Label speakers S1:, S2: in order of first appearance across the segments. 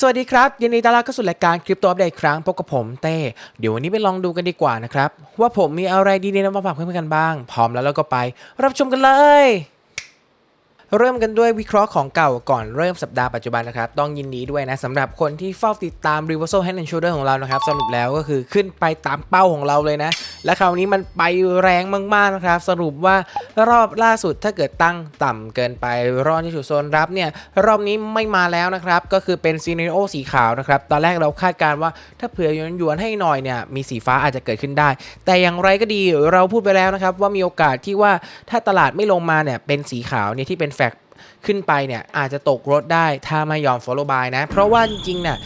S1: สวัสดีครับ ยินดีต้อนรับเข้าสู่รายการคริปโตอัปเดตครั้งพบกับผมเต้เดี๋ยววันนี้ไปลองดูกันดีกว่านะครับ ว่าผมมีอะไรดีๆนำมาฝากเพื่อนๆกันบ้าง พร้อมแล้วเราก็ไป รับชมกันเลย เริ่มกันด้วยวิเคราะห์ของเก่าก่อนเริ่มสัปดาห์ปัจจุบันนะครับ ต้องยินดีด้วยนะสำหรับคนที่เฝ้าติดตาม Reversal Head and Shoulder ของเรานะครับ สรุปแล้วก็คือขึ้นไปตามเป้าของเราเลยนะ และคราวนี้มันไปแรงมาก ๆ นะครับ สรุปว่ารอบล่าสุดถ้าเกิดตั้งต่ำเกินไปรอบที่ถูกโซนรับเนี่ย รอบนี้ไม่มาแล้วนะครับ ก็คือเป็นซีเนโอสีขาวนะครับ ตอนแรกเราคาดการณ์ว่าถ้าเผื่อหยวนๆให้หน่อยเนี่ยมีสีฟ้าอาจจะเกิดขึ้นได้ แต่อย่างไรก็ดีเราพูดไปแล้วนะครับว่ามีโอกาสที่ว่าถ้าตลาดไม่ลงมาเนี่ยเป็นสีขาวเนี่ยที่เป็น ขึ้นไปเนี่ยอาจจะตกรถได้ถ้าไม่ยอม follow by นะ เพราะว่าจริงๆเนี่ย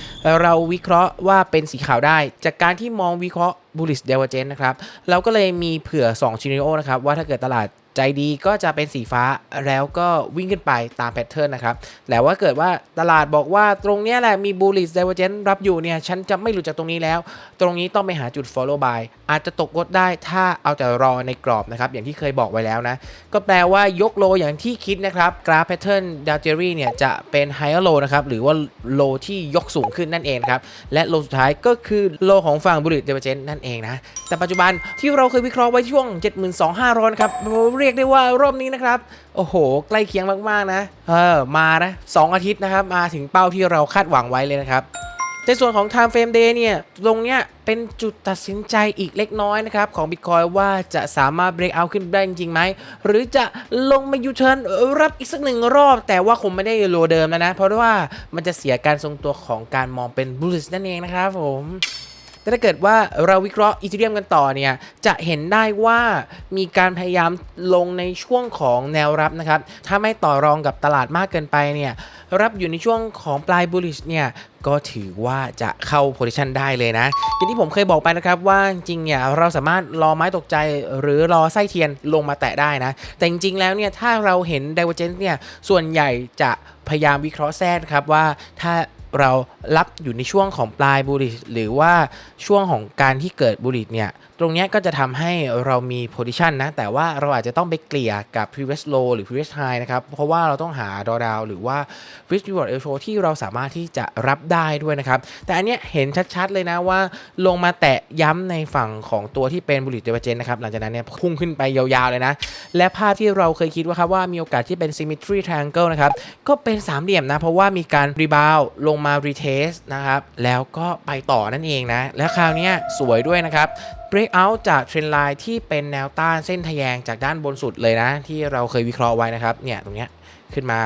S1: เราวิเคราะห์ว่าเป็นสีขาวได้ จากการที่มองวิเคราะห์ bullish divergence นะครับ เราก็เลยมีเผื่อ 2ชินิโอนะครับ ว่าถ้าเกิดตลาด ใจดีก็จะเป็นสีฟ้าแล้วก็วิ่งขึ้นไปตามแพทเทิร์นนะครับแต่ว่าเกิดว่าตลาดบอกว่าตรงนี้แหละมี bullish divergence รับอยู่เนี่ย ฉันจะไม่หลุดจากตรงนี้แล้ว ตรงนี้ต้องไปหาจุด follow buy อาจจะตกรถได้ถ้าเอาแต่รอในกรอบนะครับ อย่างที่เคยบอกไว้แล้วนะ ก็แปลว่ายกโลอย่างที่คิดนะครับ กราฟแพทเทิร์นดาวเจอรี่เนี่ยจะเป็นไฮเออร์โลนะครับหรือว่าโลที่ยกสูงขึ้นนั่นเองครับและโลสุดท้ายก็คือโลของฝั่งบุริตเดเวเจนนั่นเองนะแต่ปัจจุบันที่เราเคยวิเคราะห์ไว้ช่วง 72,500ครับเรียกได้ว่ารอบนี้นะครับ โอ้โห ใกล้เคียงมากๆนะ เออ มานะสองอาทิตย์นะครับ มาถึงเป้าที่เราคาดหวังไว้เลยนะครับในส่วนของ Time Frame Day เนี่ย ตรงเนี้ยเป็นจุดตัดสินใจอีกเล็กน้อยนะครับ ของ Bitcoin ว่าจะสามารถ break out ขึ้นได้จริงไหม หรือจะลงมา U-turn รับอีกสักหนึ่งรอบ แต่ว่าคงไม่ได้โลเดิมแล้วนะ เพราะว่ามันจะเสียการทรงตัวของการมองเป็น bullish นั่นเองนะครับผม แต่ถ้าเกิดว่าเราวิเคราะห์อีเทเรียมกันต่อเนี่ย จะเห็นได้ว่ามีการพยายามลงในช่วงของแนวรับนะครับ ถ้าไม่ต่อรองกับตลาดมากเกินไปเนี่ยรับอยู่ในช่วงของปลาย bullish เนี่ยก็ถือว่าจะเข้า position ได้เลยนะอย่างที่ผมเคยบอกไปนะครับว่าจริงเนี่ยเราสามารถรอไม้ตกใจหรือรอไส้เทียนลงมาแตะได้นะ แต่จริงๆแล้วเนี่ยถ้าเราเห็น divergence เนี่ยส่วนใหญ่จะพยายามวิเคราะห์แทรกครับว่าถ้า เรารับอยู่ในช่วงของปลายบูริชหรือว่าช่วงของการที่เกิดบูริชเนี่ย รงนี้ก็จะทำให้เรามี position นะ แต่ว่าเราอาจจะต้องไปเกลี่ยกับ previous low หรือ previous high นะครับ เพราะว่าเราต้องหา drawdown หรือว่า risk reward ratio ที่เราสามารถที่จะรับได้ด้วยนะครับ แต่อันเนี้ยเห็นชัดๆเลยนะว่าลงมาแตะย้ำในฝั่งของตัวที่เป็น bullish divergence นะครับ หลังจากนั้นเนี่ยพุ่งขึ้นไปยาวๆเลยนะ และภาพที่เราเคยคิดว่าครับว่ามีโอกาสที่เป็น symmetry triangle นะครับ ก็เป็นสามเหลี่ยมนะ เพราะว่ามีการรีบาวลงมา retest นะครับ แล้วก็ไปต่อนั่นเองนะ แล้วคราวนี้สวยด้วยนะครับ break out จากเทรนไลน์ที่เป็นแนวต้านเส้นทะแยงจากด้านบนสุดเลยนะ ที่เราเคยวิเคราะห์ไว้นะครับ เนี่ยตรงเนี้ยขึ้นมา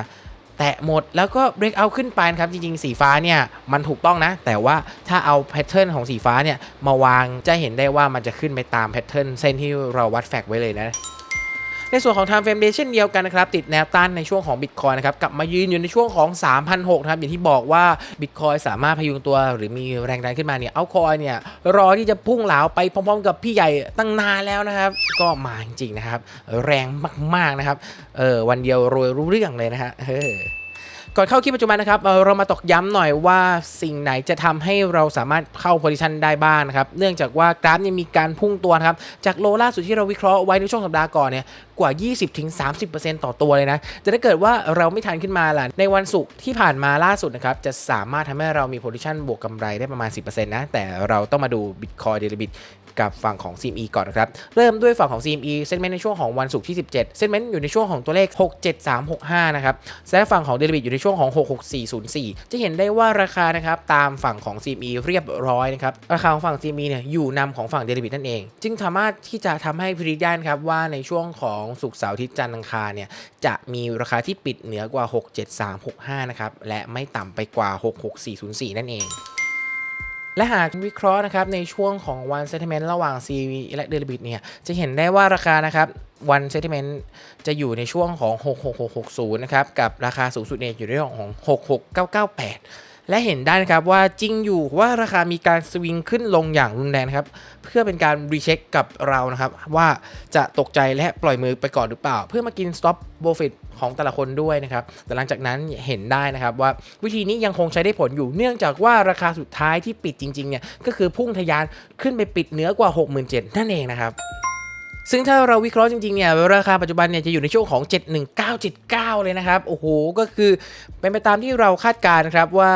S1: แตะหมดแล้วก็ break out ขึ้นไปนะครับ จริง ๆ สีฟ้าเนี่ยมันถูกต้องนะ แต่ว่าถ้าเอาแพทเทิร์นของสีฟ้าเนี่ยมาวางจะเห็นได้ว่ามันจะขึ้นไปตามแพทเทิร์นเส้นที่เราวัดแฟกไว้เลยนะ ในส่วนของ time frame day เช่นเดียวกันนะครับติดแนวต้านในช่วงของ Bitcoin นะครับกลับมายืนอยู่ในช่วงของ 3,600นะครับอย่างที่บอกว่า Bitcoin สามารถพยุงตัวหรือมีแรงดันขึ้นมาเนี่ยเอาคอยเนี่ยรอที่จะพุ่งเหลาไปพร้อมๆ กับพี่ใหญ่ตั้งนานแล้วนะครับ ก็มาจริงๆนะครับ แรงมากๆนะครับเออวันเดียวรวยรู้เรื่องเลยนะฮะเออ ก่อนเข้าคลิปปัจจุบันนะครับเรามาตอกย้ำหน่อยว่าสิ่งไหนจะทำให้เราสามารถเข้าโพซิชันได้บ้างนะครับ เนื่องจากว่ากราฟเนี่ยมีการพุ่งตัวนะครับ จากโลล่าสุดที่เราวิเคราะห์ไว้ในช่วงสัปดาห์ก่อนเนี่ยกว่า 20-30%ต่อตัวเลยนะแต่ถ้าเกิดว่าเราไม่ทันขึ้นมาล่ะ ในวันศุกร์ที่ผ่านมาล่าสุดนะครับ จะสามารถทำให้เรามีโพซิชันบวกกำไรได้ประมาณ 10%นะ แต่เราต้องมาดู Bitcoin d e r i v a t กับฝั่งของ CME ก่อนนะครับเริ่มด้วยฝั่งของ CME เซ็นเมนต์ในช่วงของวันศุกร์ที่ 17 เซ็นเมนต์อยู่ในช่วงของตัวเลข 67365 นะครับและฝั่งของ d e r i v a t อยู่ในช่วงของ 66404 จะเห็นได้ว่าราคานะครับตามฝั่งของ CME เรียบร้อยนะครับราคาของฝั่ง CME เนี่ยอยู่นำของฝั่ง d e r i v a t นั่นเอง จึงสามารถที่จะทำให้พิจิตได้นะครับว่าในช่วงของศุกร์เสาร์อาทิตย์จันทร์อังคารเนี่ยจะมีราคาที่ปิดเหนือกว่า 67365 นะครับและไม่ต่ำไปกว่า 66404 นั่นเอง และหากวิเคราะห์นะครับในช่วงของวันเซติเมนต์ระหว่าง CV และเดลิบิตเนี่ยจะเห็นได้ว่าราคานะครับวันเซติเมนต์จะอยู่ในช่วงของ 66660 นะครับ กับราคาสูงสุดเนี่ยอยู่ในช่วงของ 66998 และเห็นได้นะครับว่าจริงอยู่ว่าราคามีการสวิงขึ้นลงอย่างรุนแรงนะครับ เพื่อเป็นการรีเช็คกับเรานะครับ ว่าจะตกใจและปล่อยมือไปก่อนหรือเปล่า เพื่อมากิน stop profit ของแต่ละคนด้วยนะครับ แต่หลังจากนั้นเห็นได้นะครับว่าวิธีนี้ยังคงใช้ได้ผลอยู่เนื่องจากว่าราคาสุดท้ายที่ปิดจริงๆเนี่ยก็คือพุ่งทะยานขึ้นไปปิดเหนือกว่า 67,000นั่นเองนะครับ ซึ่งถ้าเราวิเคราะห์จริงๆเนี่ยราคาปัจจุบันเนี่ยจะอยู่ในช่วงของ 71979 เลยนะครับ โอ้โห ก็คือเป็นไปตามที่เราคาดการณ์นะครับว่า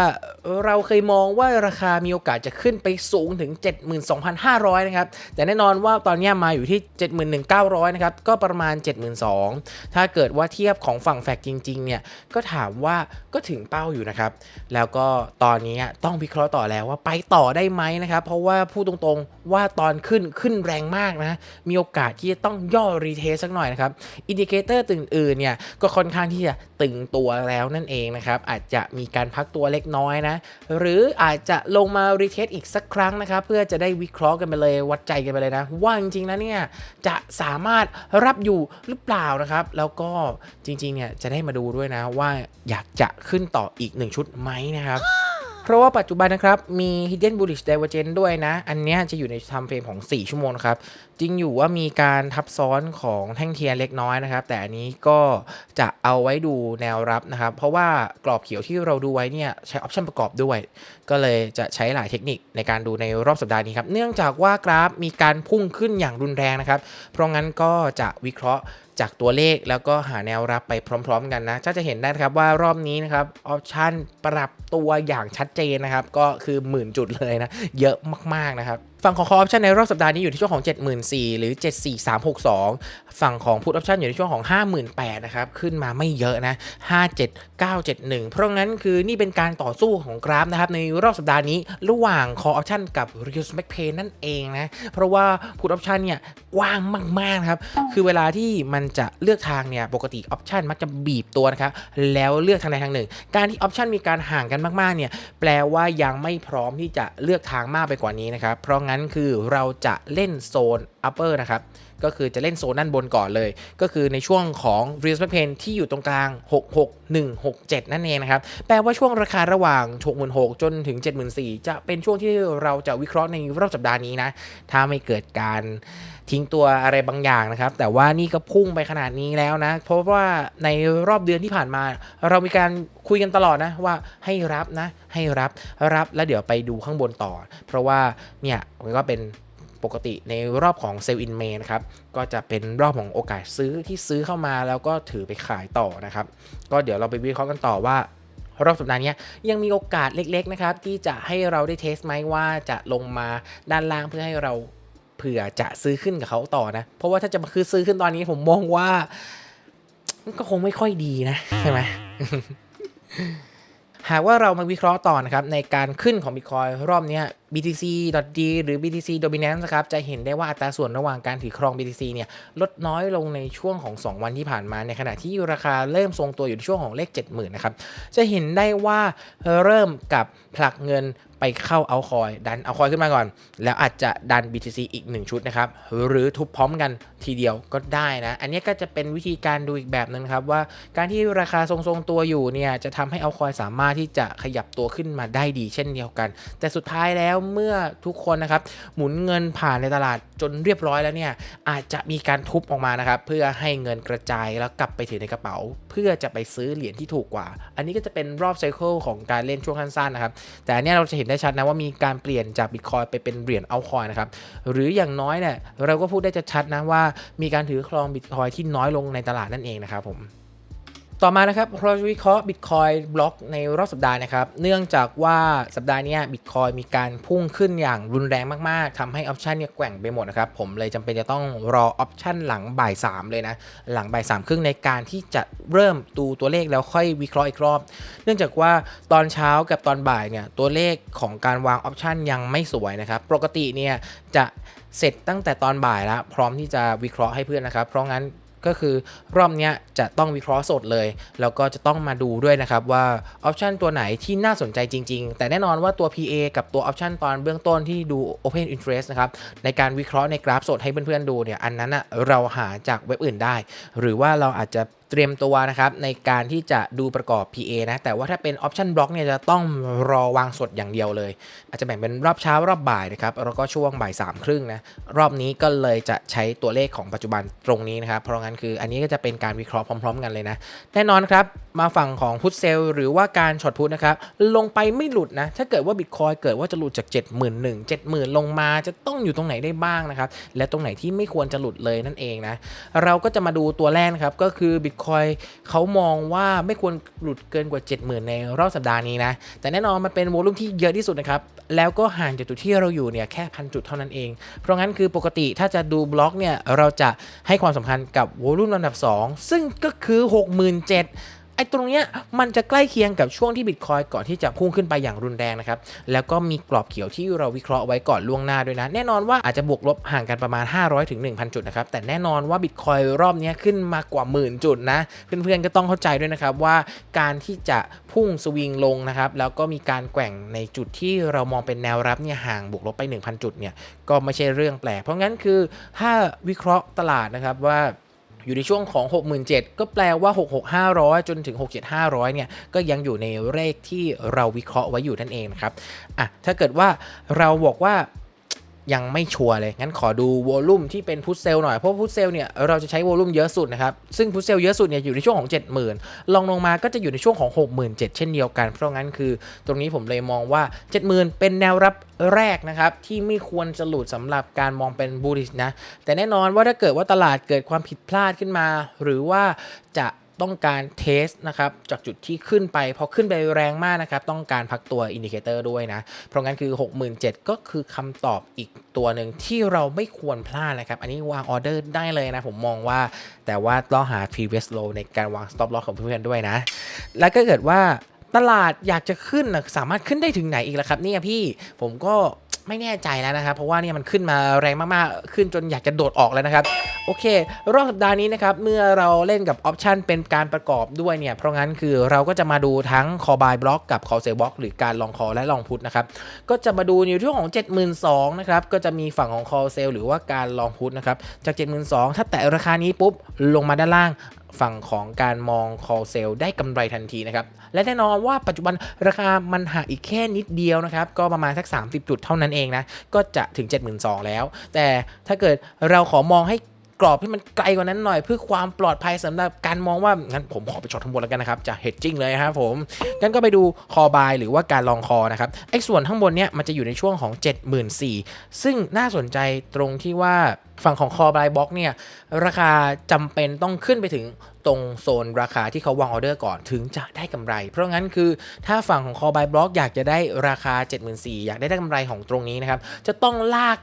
S1: เราเคยมองว่าราคามีโอกาสจะขึ้นไปสูงถึง 72,500 นะครับ แต่แน่นอนว่าตอนนี้มาอยู่ที่ 71,900 นะครับ ก็ประมาณ 72,000 ถ้าเกิดว่าเทียบของฝั่งแฟกจริงๆ เนี่ย ก็ถามว่าก็ถึงเป้าอยู่นะครับ แล้วก็ตอนนี้ต้องวิเคราะห์ต่อแล้วว่าไปต่อได้ไหมนะครับ เพราะว่าพูดตรงๆว่าตอนขึ้นขึ้นแรงมากนะ มีโอกาสที่จะต้องย่อรีเทสสักหน่อยนะครับอินดิเคเตอร์อื่นๆเนี่ยก็ค่อนข้างที่จะตึงตัวแล้วนั่นเองนะครับอาจจะมีการพักตัวเล็กน้อยนะ หรืออาจจะลงมารีเทสอีกสักครั้งนะครับเพื่อจะได้วิเคราะห์กันไปเลยวัดใจกันไปเลยนะ ว่าจริงๆแล้วเนี่ยจะสามารถรับอยู่หรือเปล่านะครับ แล้วก็จริงๆเนี่ยจะได้มาดูด้วยนะว่าอยากจะขึ้นต่ออีกหนึ่งชุดไหมนะครับเพราะว่าปัจจุบันนะครับ มี Hidden Bullish Divergence ด้วยนะ อันนี้จะอยู่ใน time frame ของ 4 ชั่วโมงนะครับ จริงอยู่ว่ามีการทับซ้อนของแท่งเทียนเล็กน้อยนะครับ แต่อันนี้ก็จะเอาไว้ดูแนวรับนะครับ เพราะว่ากรอบเขียวที่เราดูไว้เนี่ยใช้ออปชันประกอบด้วย ก็เลยจะใช้หลายเทคนิคในการดูในรอบสัปดาห์นี้ครับ เนื่องจากว่ากราฟมีการพุ่งขึ้นอย่างรุนแรงนะครับ เพราะงั้นก็จะวิเคราะห์จากตัวเลขแล้วก็หาแนวรับไปพร้อม ๆ กันนะก็จะเห็นได้ครับว่ารอบนี้นะครับออปชันปรับตัวอย่างชัดเจนนะครับ ก็คือหมื่นจุดเลยนะ เยอะมากๆนะครับ ฝั่งของ call option ในรอบสัปดาห์นี้อยู่ที่ช่วงของ 74,000หรือ 74362 ฝั่งของ put option อยู่ในช่วงของ 58,000นะครับขึ้นมาไม่เยอะนะ 57971 เพราะงั้นคือนี่เป็นการต่อสู้ของกราฟนะครับในรอบสัปดาห์นี้ระหว่าง call option กับ real s m a c pay นั่นเองนะ เพราะว่า put option เนี่ยกว้างมากๆนะครับคือเวลาที่มันจะเลือกทางเนี่ยปกติ option มักจะบีบตัวนะครับแล้วเลือกทางใดทางหนึ่ง การที่ option มีการห่างกันมากๆเนี่ยแปลว่ายังไม่พร้อมที่จะเลือกทางมากไปกว่านี้นะครับเพราะงั้นคือเราจะเล่นโซน upper นะครับ ก็คือจะเล่นโซนด้านบนก่อนเลย ก็คือในช่วงของ real s p a n ที่อยู่ตรงกลาง 66167 นั่นเองนะครับแปลว่าช่วงราคาระหว่าง 66,000จนถึง 74,000 จะเป็นช่วงที่เราจะวิเคราะห์ในรอบสัปดาห์นี้นะถ้าไม่เกิดการทิ้งตัวอะไรบางอย่างนะครับ แต่ว่านี่ก็พุ่งไปขนาดนี้แล้วนะ เพราะว่าในรอบเดือนที่ผ่านมา เรามีการคุยกันตลอดนะว่าให้รับนะ ให้รับรับแล้วเดี๋ยวไปดูข้างบนต่อ เพราะว่าเนี่ยมันก็เป็น ปกติในรอบของเซลล์อินเมนะครับ ก็จะเป็นรอบของโอกาสซื้อที่ซื้อเข้ามาแล้วก็ถือไปขายต่อนะครับ ก็เดี๋ยวเราไปวิเคราะห์กันต่อว่ารอบสัปดาห์นี้ยังมีโอกาสเล็ก ๆ นะครับ ที่จะให้เราได้เทสไหมว่าจะลงมาด้านล่างเพื่อให้เราเผื่อจะซื้อขึ้นกับเขาต่อนะ เพราะว่าถ้าจะมาคือซื้อขึ้นตอนนี้ผมมองว่า ก็คงไม่ค่อยดีนะ ใช่ไหม หากว่าเรามาวิเคราะห์ต่อนะครับในการขึ้นของ Bitcoin รอบนี้ BTC.D หรือ BTC Dominance นะครับจะเห็นได้ว่าอัตราส่วนระหว่างการถือครอง BTC เนี่ยลดน้อยลงในช่วงของ 2 วันที่ผ่านมาในขณะที่ราคาเริ่มทรงตัวอยู่ในช่วงของเลข 70,000นะครับจะเห็นได้ว่าเริ่มกับผลักเงิน ไปเข้าเอาคอยดันเอาคอยขึ้นมาก่อน แล้วอาจจะดัน BTC อีก 1 ชุดนะครับ หรือทุบพร้อมกันทีเดียวก็ได้นะ อันนี้ก็จะเป็นวิธีการดูอีกแบบนึงครับว่าการที่ราคาทรงๆตัวอยู่เนี่ยจะทำให้เอาคอยสามารถที่จะขยับตัวขึ้นมาได้ดีเช่นเดียวกัน แต่สุดท้ายแล้วเมื่อทุกคนนะครับหมุนเงินผ่านในตลาดจนเรียบร้อยแล้วเนี่ยอาจจะมีการทุบออกมานะครับเพื่อให้เงินกระจายแล้วกลับไปถือในกระเป๋า เพื่อจะไปซื้อเหรียญที่ถูกกว่า อันนี้ก็จะเป็นรอบไซเคิลของการเล่นช่วงสั้นๆนะครับแต่อันนี้เราจะเห็นได้ชัดนะว่ามีการเปลี่ยนจากบิตคอยไปเป็นเหรียญเอาคอยนะครับหรืออย่างน้อยเนี่ยเราก็พูดได้ชัดนะว่ามีการถือครองบิตคอยที่น้อยลงในตลาดนั่นเองนะครับผม ต่อมานะครับเราจะวิเคราะห์ Bitcoin บล็อกในรอบสัปดาห์นะครับ เนื่องจากว่าสัปดาห์นี้ Bitcoin มีการพุ่งขึ้นอย่างรุนแรงมาก ๆทำให้ออปชันเนี่ยแกว่งไปหมดนะครับ ผมเลยจำเป็นจะต้องรอออปชันหลังบ่าย 3 เลยนะ หลังบ่าย3ครึ่งในการที่จะเริ่มดูตัวเลขแล้วค่อยวิเคราะห์อีกรอบ เนื่องจากว่าตอนเช้ากับตอนบ่ายเนี่ยตัวเลขของการวางออปชันยังไม่สวยนะครับ ปกติเนี่ยจะเสร็จตั้งแต่ตอนบ่ายแล้วพร้อมที่จะวิเคราะห์ให้เพื่อนนะครับ เพราะงั้น ก็คือรอบนี้จะต้องวิเคราะห์สดเลย แล้วก็จะต้องมาดูด้วยนะครับว่าออปชันตัวไหนที่น่าสนใจจริง ๆ แต่แน่นอนว่าตัว PA กับตัวออปชันตอนเบื้องต้นที่ดู Open Interest นะครับในการวิเคราะห์ในกราฟสดให้เพื่อนๆดูเนี่ยอันนั้นอะเราหาจากเว็บอื่นได้ หรือว่าเราอาจจะ เตรียมตัวนะครับในการที่จะดูประกอบ PA นะ แต่ว่าถ้าเป็น Option Block เนี่ยจะต้องรอวางสดอย่างเดียวเลย อาจจะแบ่งเป็นรอบเช้ารอบบ่ายนะครับแล้วก็ช่วงบ่ายสามครึ่งนะรอบนี้ก็เลยจะใช้ตัวเลขของปัจจุบันตรงนี้นะครับเพราะงั้นคืออันนี้ก็จะเป็นการวิเคราะห์พร้อม ๆ กันเลยนะแน่นอนครับมาฝั่งของพุทเซลหรือว่าการช็อตพุทนะครับลงไปไม่หลุดนะถ้าเกิดว่าบิตคอยเกิดว่าจะหลุดจาก 7 1 0 0 0 70,000 ลงมาจะต้องอยู่ตรงไหนได้บ้างนะครับและตรงไหนที่ไม่ควรจะหลุดเลยนั่นเองนะเราก็จะมาดูตัวแรกนะครับก็คือบิตคอยเขามองว่าไม่ควรหลุดเกินกว่า 70,000 ในรอบสัปดาห์นี้นะ แต่แน่นอนมันเป็นโวลุ่มที่เยอะที่สุดนะครับ แล้วก็ห่างจากจุดที่เราอยู่เนี่ยแค่พันจุดเท่านั้นเอง เพราะงั้นคือปกติถ้าจะดูบล็อกเนี่ยเราจะให้ความสำคัญกับโวลุ่มลำดับ 2 ซึ่งก็คือ 67,000 อ้ตรงเนี้ยมันจะใกล้เคียงกับช่วงที่บิตคอยก่อนที่จะพุ่งขึ้นไปอย่างรุนแรงนะครับ แล้วก็มีกรอบเขียวที่เราวิเคราะห์ไว้ก่อนล่วงหน้าด้วยนะ แน่นอนว่าอาจจะบวกลบห่างกันประมาณ 500ถึง1,000 จุดนะครับ แต่แน่นอนว่าบิตคอยรอบนี้ขึ้นมากว่าหมื่นจุดนะ เพื่อนๆก็ต้องเข้าใจด้วยนะครับว่าการที่จะพุ่งสวิงลงนะครับแล้วก็มีการแกว่งในจุดที่เรามองเป็นแนวรับเนี่ยห่างบวกลบไป 1,000 จุดเนี่ยก็ไม่ใช่เรื่องแปลกเพราะงั้นคือถ้าวิเคราะห์ตลาดนะครับว่า อยู่ในช่วงของ 67,000 ก็แปลว่า 66,500 จนถึง 67,500 เนี่ย ก็ยังอยู่ในเลขที่เราวิเคราะห์ไว้อยู่นั่นเองนะครับ อะ ถ้าเกิดว่าเราบอกว่า ยังไม่ชัวร์เลย งั้นขอดูวอลลุ่มที่เป็นพุทเซลหน่อย เพราะพุทเซลเนี่ยเราจะใช้วอลลุ่มเยอะสุดนะครับ ซึ่งพุทเซลเยอะสุดเนี่ยอยู่ในช่วงของ 70,000ลองลงมาก็จะอยู่ในช่วงของ 67,000 เช่นเดียวกัน เพราะงั้นคือตรงนี้ผมเลยมองว่า 70,000 เป็นแนวรับแรกนะครับที่ไม่ควรจะหลุดสำหรับการมองเป็นบูลิชนะ แต่แน่นอนว่าถ้าเกิดว่าตลาดเกิดความผิดพลาดขึ้นมา หรือว่าจะ ต้องการเทสนะครับจากจุดที่ขึ้นไป พอขึ้นไปแรงมากนะครับ ต้องการพักตัวอินดิเคเตอร์ด้วยนะ เพราะงั้นคือ 67,000 ก็คือคำตอบอีกตัวหนึ่งที่เราไม่ควรพลาดนะครับ อันนี้วางออเดอร์ได้เลยนะ ผมมองว่าแต่ว่าต้องหา previous low ในการวาง stop loss ของเพื่อนๆด้วยนะ แล้วก็เกิดว่าตลาดอยากจะขึ้นนะสามารถขึ้นได้ถึงไหนอีกล่ะครับเนี่ยพี่ผมก็ ไม่แน่ใจแล้วนะครับ เพราะว่าเนี่ยมันขึ้นมาแรงมากๆ ขึ้นจนอยากจะโดดออกแล้วนะครับ โอเค รอบสัปดาห์นี้นะครับ เมื่อเราเล่นกับออปชันเป็นการประกอบด้วยเนี่ย เพราะงั้นคือเราก็จะมาดูทั้ง call buy block กับ call sell block หรือการลองคอและลองพุทนะครับ ก็จะมาดูอยู่ที่ของ 72,000นะครับ ก็จะมีฝั่งของ call sell หรือว่าการลองพุทนะครับ จาก 72,000 ถ้าแตะราคานี้ปุ๊บลงมาด้านล่าง ฝั่งของการมอง call sell ได้กำไรทันทีนะครับ และแน่นอนว่าปัจจุบันราคามันหักอีกแค่นิดเดียวนะครับ ก็ประมาณสัก 30 จุดเท่านั้นเองนะ ก็จะถึง 72,000 แล้ว แต่ถ้าเกิดเราขอมองให้ กรอบที่มันไกลกว่านั้นหน่อย เพื่อความปลอดภัยสำหรับการมองว่างั้นผมขอไปช็อตทั้งหมดแล้วกันนะครับจะเฮดจิ้งเลยครับผมงั้นก็ไปดูคอบายหรือว่าการลองคอนะครับไอ้ส่วนข้างบนเนี้ยมันจะอยู่ในช่วงของ 74,000ซึ่งน่าสนใจตรงที่ว่าฝั่งของคอบายบล็อกเนี่ยราคาจำเป็นต้องขึ้นไปถึงตรงโซนราคาที่เขาวางออเดอร์ก่อนถึงจะได้กำไร เพราะงั้นคือถ้าฝั่งของคอบายบล็อกอยากจะได้ราคา 74,000อยากได้ได้กำไรของตรงนี้นะครับจะต้องลาก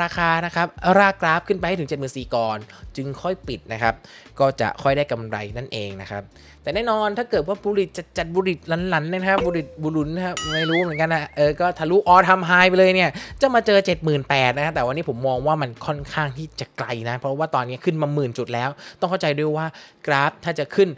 S1: ราคานะครับรากกราฟขึ้นไปให้ถึง 74,000ก่อน จึงค่อยปิดนะครับ ก็จะค่อยได้กำไรนั่นเองนะครับ แต่แน่นอนถ้าเกิดว่าบุริจะจัดบุริหลันๆนะครับ บุริบุรุนนะครับไม่รู้เหมือนกันนะเออก็ทะลุออทำไฮไปเลยเนี่ย จะมาเจอ 78,000นะครับแต่วันนี้ผมมองว่ามันค่อนข้างที่จะไกลนะ เพราะว่าตอนนี้ขึ้นมาหมื่นจุดแล้ว ต้องเข้าใจด้วยว่ากราฟถ้าจะขึ้น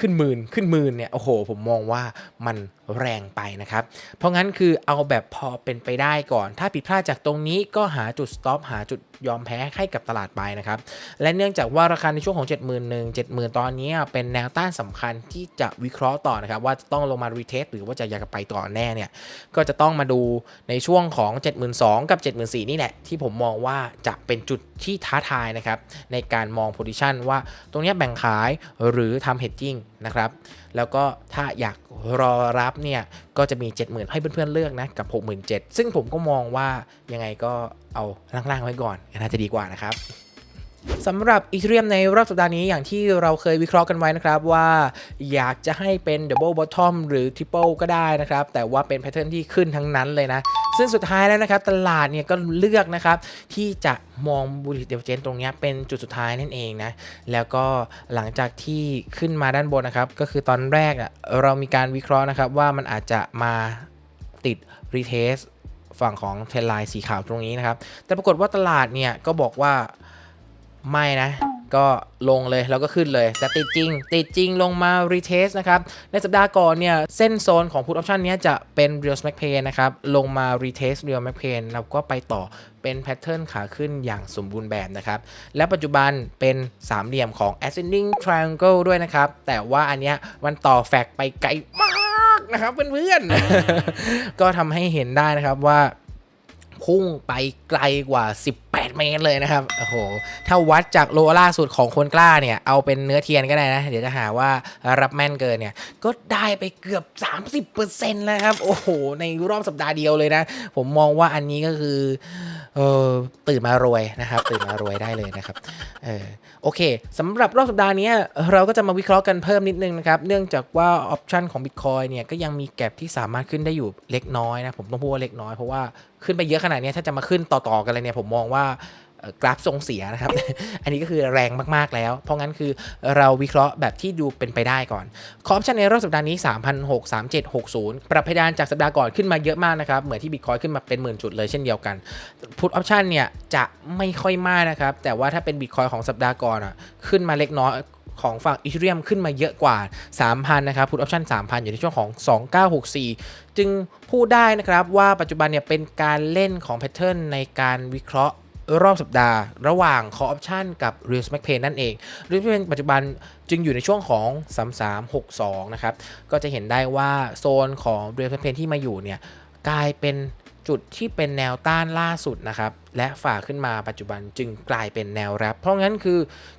S1: ขึ้นหมื่นขึ้นหมื่นเนี่ยโอ้โห ผมมองว่ามัน แรงไปนะครับ เพราะงั้นคือเอาแบบพอเป็นไปได้ก่อน ถ้าผิดพลาดจากตรงนี้ก็หาจุด stop หาจุดยอมแพ้ให้กับตลาดไปนะครับ และเนื่องจากว่าราคาในช่วงของ 71,000 70,000 ตอนนี้เป็นแนวต้านสำคัญที่จะวิเคราะห์ต่อนะครับ ว่าจะต้องลงมารีเทสหรือว่าจะอยากไปต่อแน่เนี่ยก็จะต้องมาดูในช่วงของ 72,000 กับ 74,000 นี่แหละ ที่ผมมองว่าจะเป็นจุดที่ท้าทายนะครับในการมองโพ i ิชันว่าตรงนี้แบ่งขายหรือทำ hedging นะครับ แล้วก็ถ้าอยากรอรับเนี่ยก็จะมี 70,000 ให้เพื่อนๆเลือกนะกับ 67,000ซึ่งผมก็มองว่ายังไงก็เอาล่างๆไว้ก่อนน่าจะดีกว่านะครับ สำหรับอีเทเรียมในรอบสัปดาห์นี้อย่างที่เราเคยวิเคราะห์กันไว้นะครับว่าอยากจะให้เป็น Double Bottom หรือ Triple ก็ได้นะครับ แต่ว่าเป็นแพทเทิร์นที่ขึ้นทั้งนั้นเลยนะ ซึ่งสุดท้ายแล้วนะครับ ตลาดเนี่ยก็เลือกนะครับ ที่จะมองบูลิ d เดเจนตรงนี้เป็นจุดสุดท้ายนั่นเองนะ แล้วก็หลังจากที่ขึ้นมาด้านบนนะครับ ก็คือตอนแรกอะเรามีการวิเคราะห์นะครับว่ามันอาจจะมาติดรีเทสฝั่งของเทรนไลน์สีขาวตรงนี้นะครับแต่ปรากฏว่าตลาดเนี่ยก็บอกว่า ไม่นะ ก็ลงเลยแล้วก็ขึ้นเลย แต่ติดจริง ติดจริงลงมารีเทสนะครับ ในสัปดาห์ก่อนเนี่ย เส้นโซนของ put option เนี้ยจะเป็น real smack pain นะครับ ลงมา retest real smack pain แล้วก็ไปต่อเป็นแพทเทิร์นขาขึ้นอย่างสมบูรณ์แบบนะครับ และปัจจุบันเป็นสามเหลี่ยมของ ascending triangle ด้วยนะครับ แต่ว่าอันเนี้ยมันต่อแฟกไปไกลมากนะครับเพื่อนๆก็ทำให้เห็นได้นะครับว่าพุ่งไปไกลกว่า 8 เมตรเลยนะครับ โอ้โห ถ้าวัดจากโลล่าสุดของคนกล้าเนี่ย เอาเป็นเนื้อเทียนก็ได้นะ เดี๋ยวจะหาว่ารับแม่นเกินเนี่ย ก็ได้ไปเกือบ 30%แล้วครับ โอ้โห ในรอบสัปดาห์เดียวเลยนะ ผมมองว่าอันนี้ก็คือ เออตื่นมารวยนะครับ ตื่นมารวยได้เลยนะครับ เออ โอเคสำหรับรอบสัปดาห์นี้เราก็จะมาวิเคราะห์กันเพิ่มนิดนึงนะครับ เนื่องจากว่าออปชันของ Bitcoin เนี่ยก็ยังมีแก็บที่สามารถขึ้นได้อยู่เล็กน้อยนะ ผมต้องพูดว่าเล็กน้อยเพราะว่าขึ้นไปเยอะขนาดนี้ถ้าจะมาขึ้นต่อๆกันเลยเนี่ยผมมองว่ากราฟทรงเสียนะครับ อันนี้ก็คือแรงมากๆแล้ว เพราะงั้นคือเราวิเคราะห์แบบที่ดูเป็นไปได้ก่อน คอปชันในรอบสัปดาห์นี้3,600 3760 ปรับเพดานจากสัปดาห์ก่อนขึ้นมาเยอะมากนะครับ เหมือนที่ Bitcoin ขึ้นมาเป็นหมื่นจุดเลยเช่นเดียวกัน พุทออปชันเนี่ยจะไม่ค่อยมากนะครับ แต่ว่าถ้าเป็น Bitcoin ของสัปดาห์ก่อนอะ ขึ้นมาเล็กน้อยของฝั่งอีเทเรียมขึ้นมาเยอะกว่า 3,000 นะครับพุทออปชัน3,000 อยู่ในช่วงของ 2964 จึงพูดได้นะครับว่าปัจจุบันเนี่ยเป็นการเล่นของแพทเทิร์นในการวิเคราะห์ รอบสัปดาห์ ระหว่าง call option กับ real s m a c p a y นั่นเอง real s m a c p a y ปัจจุบันจึงอยู่ในช่วงของ 3362 นะครับ ก็จะเห็นได้ว่าโซนของ real s m a c p a y ที่มาอยู่เนี่ยกลายเป็นจุดที่เป็นแนวต้านล่าสุดนะครับ และฝ่าขึ้นมาปัจจุบันจึงกลายเป็นแนวรับ เพราะงั้นคือ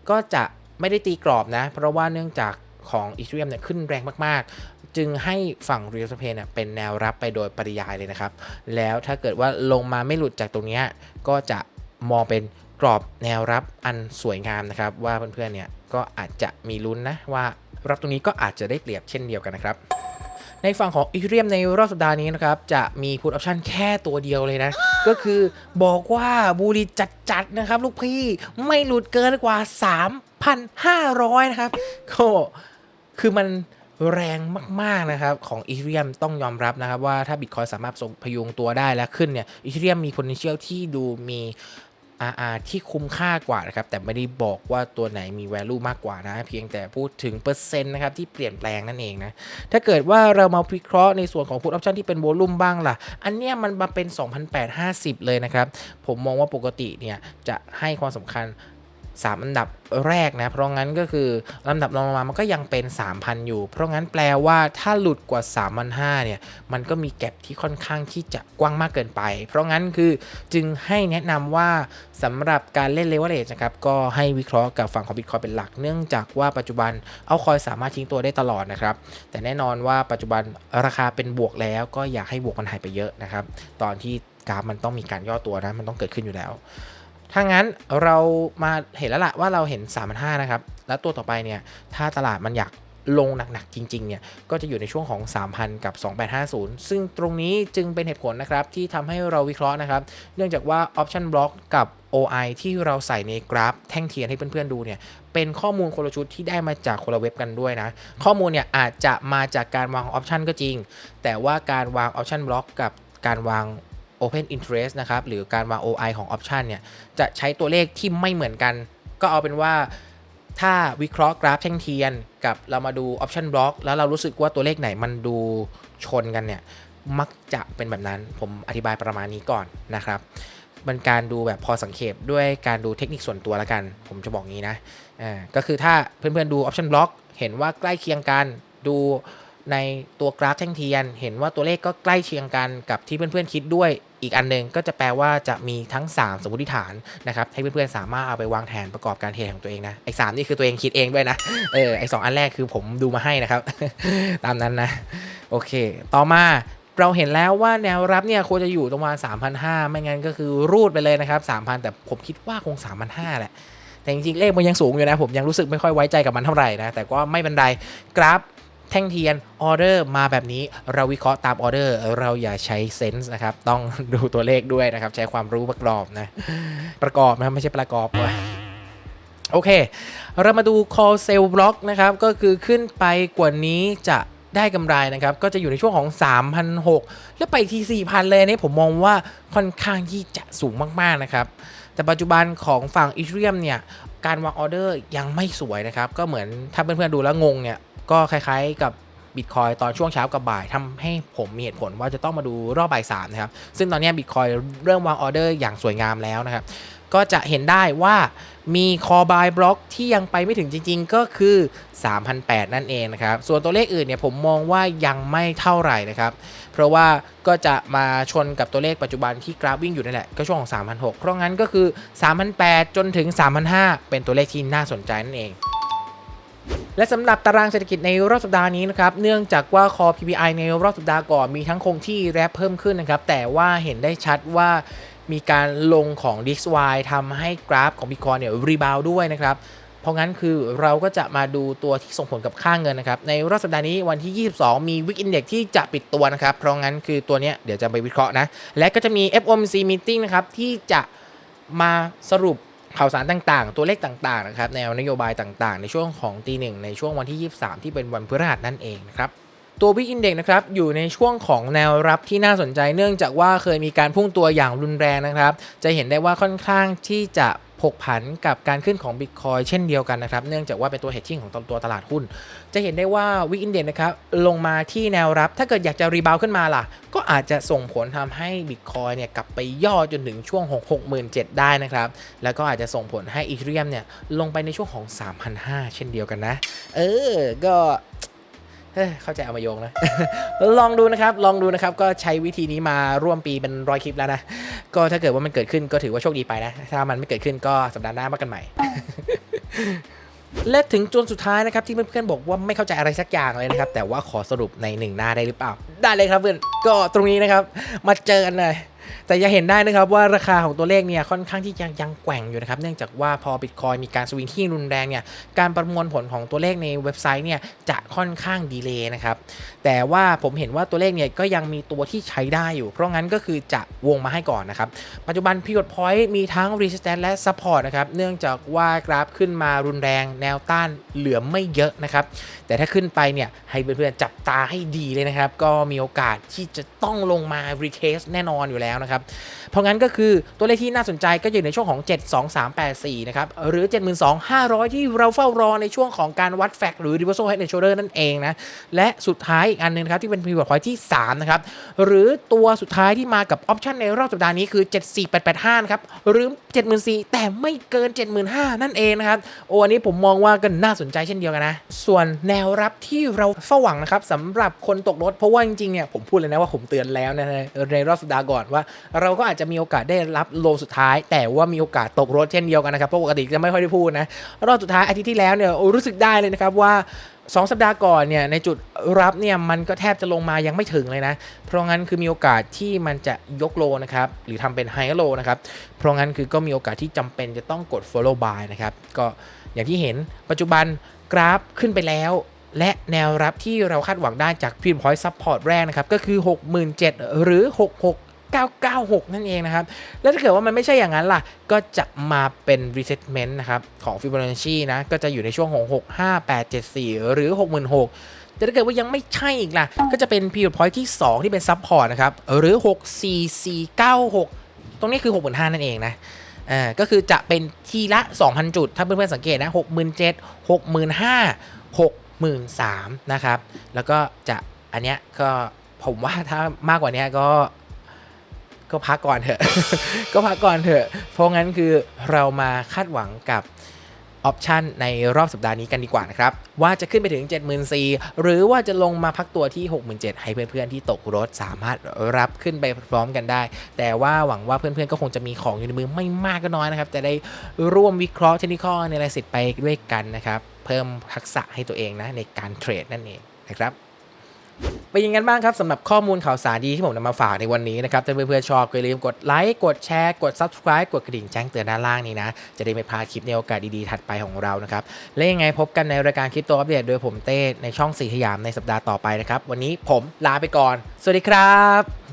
S1: ก็จะไม่ได้ตีกรอบนะ เพราะว่าเนื่องจากของอีเทเรียมเนี่ยขึ้นแรงมาก ๆ จึงให้ฝั่ง Real s p a i n เนี่ยเป็นแนวรับไปโดยปริยายเลยนะครับ แล้วถ้าเกิดว่าลงมาไม่หลุดจากตรงนี้ก็จะ มองเป็นกรอบแนวรับอันสวยงามนะครับว่าเพื่อนๆเนี่ยก็อาจจะมีลุ้นนะว่ารับตรงนี้ก็อาจจะได้เปรียบเช่นเดียวกันนะครับในฝั่งของอีเทเรียมในรอบสัปดาห์นี้นะครับ จะมีพุทออปชันแค่ตัวเดียวเลยนะ ก็คือบอกว่าบูรีจัดๆนะครับ ลูกพี่ไม่หลุดเกินกว่า 3,500 นะครับ ก็คือมันแรงมากๆนะครับของอีเทเรียมต้องยอมรับนะครับ ว่าถ้าบิตคอยสามารถทรงพยุงตัวได้และขึ้นเนี่ยอีเทเรียมมี potential ที่ดูมี RR ที่คุ้มค่ากว่านะครับแต่ไม่ได้บอกว่าตัวไหนมี value มากกว่านะ เพียงแต่พูดถึงเปอร์เซ็นต์นะครับที่เปลี่ยนแปลงนั่นเองนะถ้าเกิดว่าเรามาวิเคราะห์ในส่วนของ put option ที่เป็นโวลุ่มบ้างล่ะ อันเนี้ยมันมาเป็น 2,850 เลยนะครับ ผมมองว่าปกติเนี่ยจะให้ความสำคัญ 3 อันดับแรกนะ เพราะงั้นก็คือลำดับรองลงมามันก็ยังเป็น 3,000 อยู่ เพราะงั้นแปลว่าถ้าหลุดกว่า 3,500 เนี่ย มันก็มีแก็บที่ค่อนข้างที่จะกว้างมากเกินไป เพราะงั้นคือจึงให้แนะนำว่าสำหรับการเล่นเลเวลเลจนะครับ ก็ให้วิเคราะห์กับฝั่งของ Bitcoin เป็นหลัก เนื่องจากว่าปัจจุบันเอาคอยสามารถทิ้งตัวได้ตลอดนะครับ แต่แน่นอนว่าปัจจุบันราคาเป็นบวกแล้วก็อยากให้บวกมันหายไปเยอะนะครับ ตอนที่กราฟมันต้องมีการย่อตัวนะ มันต้องเกิดขึ้นอยู่แล้ว ถ้างั้นเรามาเห็นแล้วล่ะว่าเราเห็น 3,500นะครับ แล้วตัวต่อไปเนี่ย ถ้าตลาดมันอยากลงหนักๆจริงๆเนี่ย ก็จะอยู่ในช่วงของ 3,000 กับ 2850 ซึ่งตรงนี้จึงเป็นเหตุผลนะครับ ที่ทำให้เราวิเคราะห์นะครับ เนื่องจากว่า option block กับ OI ที่เราใส่ในกราฟแท่งเทียนให้เพื่อนๆดูเนี่ย เป็นข้อมูลคนละชุดที่ได้มาจากคนละเว็บกันด้วยนะ ข้อมูลเนี่ยอาจจะมาจากการวางออปชันก็จริง แต่ว่าการวาง option block กับการวาง Open Interest นะครับหรือการวาง OI ของ Option เนี่ยจะใช้ตัวเลขที่ไม่เหมือนกัน ก็เอาเป็นว่าถ้าวิเคราะห์กราฟแท่งเทียน กับเรามาดู Option Block แล้วเรารู้สึกว่าตัวเลขไหนมันดูชนกันเนี่ยมักจะเป็นแบบนั้นผมอธิบายประมาณนี้ก่อนนะครับมันการดูแบบพอสังเกตด้วยการดูเทคนิคส่วนตัวล้วกัน ผมจะบอกงี้นะอ่าก็คือถ้าเพื่อนๆดู Option Block เห็นว่าใกล้เคียงกันดู ในตัวกราฟแท่งเทียน เห็นว่าตัวเลขก็ใกล้เคียงกันกับที่เพื่อนๆคิดด้วยอีกอันหนึ่งก็จะแปลว่าจะมีทั้ง 3 สมมติฐานนะครับให้เพื่อนๆสามารถเอาไปวางแผนประกอบการเทรดของตัวเองนะไอ้สามนี่คือตัวเองคิดเองด้วยนะเออไอ้สองอันแรกคือผมดูมาให้นะครับ ตามนั้นนะโอเค ต่อมาเราเห็นแล้วว่าแนวรับเนี่ยควรจะอยู่ตรงประมาณ3,500ไม่งั้นก็คือรูดไปเลยนะครับ3,000 แต่ผมคิดว่าคง3,500แหละแต่จริงๆ เลขมันยังสูงอยู่นะ ผมยังรู้สึกไม่ค่อยไว้ใจกับมันเท่าไหร่นะ แต่ก็ไม่เป็นไร กราฟ แท่งเทียนออเดอร์มาแบบนี้เราวิเคราะห์ตามออเดอร์ เราอย่าใช้เซนส์นะครับ ต้องดูตัวเลขด้วยนะครับ ใช้ความรู้ประกอบนะ ประกอบนะไม่ใช่ประกอบเว้ยโอเค เรามาดู call sell block นะครับ ก็คือขึ้นไปกว่านี้จะได้กำไรนะครับ ก็จะอยู่ในช่วงของ3,600แล้วไปที4,000 เลยนนี่ผมมองว่าค่อนข้างที่จะสูงมาก ๆ นะครับ แต่ปัจจุบันของฝั่งอีเทเรียมเนี่ย การวางออเดอร์ยังไม่สวยนะครับ ก็เหมือนถ้าเพื่อนๆดูแล้วงงเนี่ย ก็คล้ายๆกับบิตคอยตอนช่วงเช้ากับบ่ายทำให้ผมมีเหตุผลว่าจะต้องมาดูรอบบ่ายสามนะครับ ซึ่งตอนนี้บิตคอยเริ่มวางออเดอร์อย่างสวยงามแล้วนะครับ ก็จะเห็นได้ว่ามีคอบายบล็อกที่ยังไปไม่ถึงจริงๆ ก็คือ 3,008 นั่นเองนะครับ ส่วนตัวเลขอื่นเนี่ยผมมองว่ายังไม่เท่าไหร่นะครับ เพราะว่าก็จะมาชนกับตัวเลขปัจจุบันที่กราฟวิ่งอยู่นั่นแหละ ก็ช่วงของ3,006เพราะงั้นก็คือ 3,008 จนถึง 3,005 เป็นตัวเลขที่น่าสนใจนั่นเอง และสำหรับตารางเศรษฐกิจในรอบสัปดาห์นี้นะครับเนื่องจากว่าคอ PPI ในรอบสัปดาห์ก่อนมีทั้งคงที่และเพิ่มขึ้นนะครับแต่ว่าเห็นได้ชัดว่ามีการลงของ DXY ทำให้กราฟของ Bitcoin เนี่ยรีบาวด้วยนะครับเพราะงั้นคือเราก็จะมาดูตัวที่ส่งผลกับค่าเงินนะครับ ในรอบสัปดาห์นี้วันที่ 22 มี Week Index ที่จะปิดตัวนะครับ เพราะงั้นคือตัวเนี้ยเดี๋ยวจะไปวิเคราะห์นะ และก็จะมี FOMC Meeting นะครับ ที่จะมาสรุป ข่าวสารต่างๆ ตัวเลขต่างๆนะครับแนวนโยบายต่างๆ ในช่วงของตีหนึ่งในช่วงวันที่ 23 ที่เป็นวันพฤหัสนั่นเองนะครับ ตัววิกอินเด็กนะครับอยู่ในช่วงของแนวรับที่น่าสนใจเนื่องจากว่าเคยมีการพุ่งตัวอย่างรุนแรงนะครับ จะเห็นได้ว่าค่อนข้างที่จะผกผันกับการขึ้นของ Bitcoin เช่นเดียวกันนะครับ เนื่องจากว่าเป็นตัว hedging ของตัวตลาดหุ้น จะเห็นได้ว่าวิกอินเด็กนะครับลงมาที่แนวรับ ถ้าเกิดอยากจะรีบาวขึ้นมาล่ะ ก็อาจจะส่งผลทำให้ Bitcoin เนี่ยกลับไปย่อจนถึงช่วง67,000ได้นะครับ แล้วก็อาจจะส่งผลให้อีเทเรียมเนี่ยลงไปในช่วงของ 3,500 เช่นเดียวกันนะ เออ ก็ เข้าใจเอามาโยงนะ ลองดูนะครับ ลองดูนะครับ ก็ใช้วิธีนี้มาร่วมปีเป็นร้อยคลิปแล้วนะ ก็ถ้าเกิดว่ามันเกิดขึ้นก็ถือว่าโชคดีไปนะ ถ้ามันไม่เกิดขึ้นก็สัปดาห์หน้ามากันใหม่ และถึงจนสุดท้ายนะครับ ที่เพื่อนๆบอกว่าไม่เข้าใจอะไรสักอย่างเลยนะครับ แต่ว่าขอสรุปในหนึ่งหน้าได้หรือเปล่า ได้เลยครับเพื่อน ก็ตรงนี้นะครับ มาเจอกันเลย แต่จะเห็นได้นะครับว่าราคาของตัวเลขเนี่ยค่อนข้างที่จะยังแกว่งอยู่นะครับ เนื่องจากว่าพอบิตคอยมีการสวิงที่รุนแรงเนี่ย การประมวลผลของตัวเลขในเว็บไซต์เนี่ยจะค่อนข้างดีเลย์นะครับ แต่ว่าผมเห็นว่าตัวเลขเนี่ยก็ยังมีตัวที่ใช้ได้อยู่ เพราะงั้นก็คือจะวงมาให้ก่อนนะครับ ปัจจุบันพิวดพอยต์มีทั้ง resistance และ support นะครับ เนื่องจากว่ากราฟขึ้นมารุนแรงแนวต้านเหลือไม่เยอะนะครับ แต่ถ้าขึ้นไปเนี่ยให้เพื่อนๆจับตาให้ดีเลยนะครับ ก็มีโอกาสที่จะต้องลงมา retest แน่นอนอยู่แล้วนะครับ เพราะงั้นก็คือตัวเลขที่น่าสนใจก็อยู่ในช่วงของ 72384 นะครับ หรือ 72,500 ที่เราเฝ้ารอในช่วงของการวัดแฟกหรือ reversal head and shoulder นั่นเองนะ และสุดท้ายอีกอันหนึงนะครับที่เป็น pivot point ที่ 3 นะครับ หรือตัวสุดท้ายที่มากับออปชันในรอบสัปดาห์นี้คือ 74885 ครับ หรือ 74,000แต่ไม่เกิน 75,000 นั่นเองนะครับ โอ้อันนี้ผมมองว่าก็น่าสนใจเช่นเดียวกันนะ ส่วนแนวรับที่เราเฝ้าหวังนะครับสำหรับคนตกรถเพราะว่าจริงๆเนี่ยผมพูดเลยนะว่าผมเตือนแล้วนะในรอบสัปดาห์ก่อนว่าเราก็อาจจะมีโอกาสได้รับโลสุดท้าย แต่ว่ามีโอกาสตกรถเช่นเดียวกันนะครับเพราะปกติจะไม่ค่อยได้พูดนะรอบสุดท้ายอาทิตย์ที่แล้วเนี่ยรู้สึกได้เลยนะครับว่า2สัปดาห์ก่อนเนี่ยในจุดรับเนี่ยมันก็แทบจะลงมายังไม่ถึงเลยนะ เพราะงั้นคือมีโอกาสที่มันจะยกโลนะครับหรือทำเป็นไฮโลนะครับเพราะงั้นคือก็มีโอกาสที่จำเป็นจะต้องกด follow buy นะครับก็อย่างที่เห็นปัจจุบันกราฟขึ้นไปแล้ว และแนวรับที่เราคาดหวังได้จากพิมพ์พอยต์ซัพพอร์ตแรกนะครับก็คือ 67,000 หรือ 996 นั่นเองนะครับ แล้วถ้าเกิดว่ามันไม่ใช่อย่างนั้นล่ะ ก็จะมาเป็น resetment นะครับของ Fibonacci นะ ก็จะอยู่ในช่วงของ65874 หรือ 66,000แต่ถ้าเกิดว่ายังไม่ใช่อีกล่ะ ก็จะเป็น period point ที่ 2 ที่เป็น support นะครับ หรือ 64496 ตรงนี้คือ 65,000 นั่นเองนะอ่าก็คือจะเป็นทีละ 2,000 จุด ถ้าเพื่อนๆสังเกตนะ 67,000 65,000 63,000นะครับ แล้วก็จะอันเนี้ยก็ผมว่าถ้ามากกว่านี้ก็ ก็พักก่อนเถอะ ก็พักก่อนเถอะ เพราะงั้นคือเรามาคาดหวังกับออปชันในรอบสัปดาห์นี้กันดีกว่านะครับ ว่าจะขึ้นไปถึง 74,000หรือว่าจะลงมาพักตัวที่ 67,000ให้เพื่อนๆที่ตกรถสามารถรับขึ้นไปพร้อมกันได้ แต่ว่าหวังว่าเพื่อนๆก็คงจะมีของอยู่ในมือไม่มากก็น้อยนะครับ จะได้ร่วมวิเคราะห์เทคนิคอในรายสิทธิ์ไปด้วยกันนะครับ เพิ่มทักษะให้ตัวเองนะในการเทรดนั่นเองนะครับ เป็นยังไงบ้างครับสำหรับข้อมูลข่าวสารดีที่ผมนำมาฝากในวันนี้นะครับถ้าเพื่อนๆชอบก็อย่าลืมกดไลค์กดแชร์กด subscribe กดกระดิ่งแจ้งเตือนด้านล่างนี้นะ จะได้ไม่พลาดคลิปในโอกาสดีๆถัดไปของเรานะครับ และยังไงพบกันในรายการคลิปตัวอัปเดตโดยผมเต้ในช่องสีสยามในสัปดาห์ต่อไปนะครับ วันนี้ผมลาไปก่อน สวัสดีครับ